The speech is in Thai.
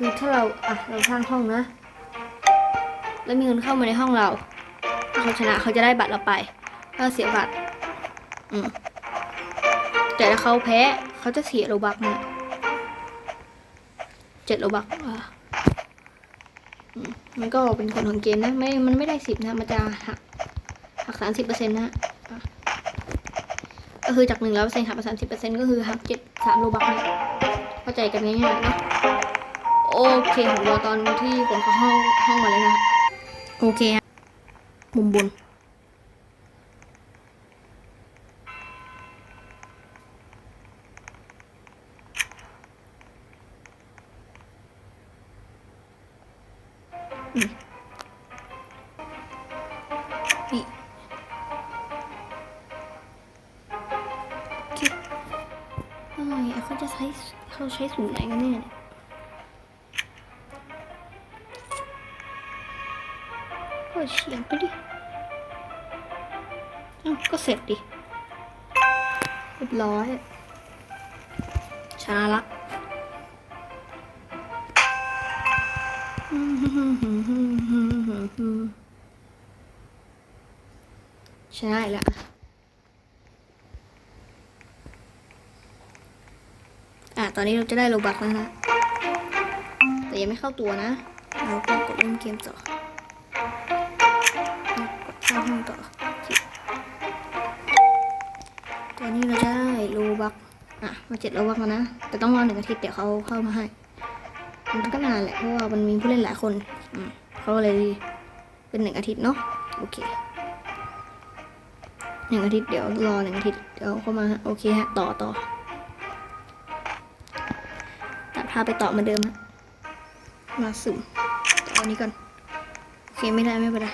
คือถ้าเราอะเราสร้างห้องนะ แล้วมีเงินเข้ามาในห้องเราถ้าเขาชนะเขาจะได้บัตรเราไปถ้าเสียบัตร อืมแต่ถ้าเขาแพ้เขาจะเสียโลบักนะเจ็ดโลบักอะมันก็เป็นคนของเกมนะไม่ มันไม่ได้สิบนะ มันจะหักหักสามสิบเปอร์เซ็นต์นะก็คือจากหนึ่งร้อยเปอร์เซ็นต์หักไปสามสิบเปอร์เซ็นต์ก็คือหักเจ็ดสามโลบักนะเข้าใจกันง่ายๆเนอะ โอเคผมรอตอนที่ผมเข้าห้องห้องมาเลยนะ โอเคฮะมุมบนนี่คิดอะไรอเขาจะใช้เขาใช้สูตรไหนกันแน่เนี่ย ก็เฉียงไปดิอ้าวก็เสร็จดิเรียบร้อยชนะละชนะอีกแล้วอะอะ ตอนนี้เราจะได้โลบักแล้วนะ แต่ยังไม่เข้าตัวนะ เราก็กดเล่นเกมต่อ สร้างห้องต่อตอนนี้เราได้โลบักอะ มาเจ็ดโลบักแล้วนะ แต่ต้องรอหนึ่งอาทิตย์เดี๋ยวเขาเข้ามาให้ มันก็นานแหละ เพราะว่ามันมีผู้เล่นหลายคน อืมเขาเลยเป็นหนึ่งอาทิตย์เนาะ โอเคหนึ่งอาทิตย์เดี๋ยวรอหนึ่งอาทิตย์เดี๋ยวเข้ามาโอเคฮะ ต่อต่อตัดภาพไปต่อเหมือนเดิมฮะมาสุ่มต่ออันนี้ก่อน โอเคไม่ได้ไม่เป็นไร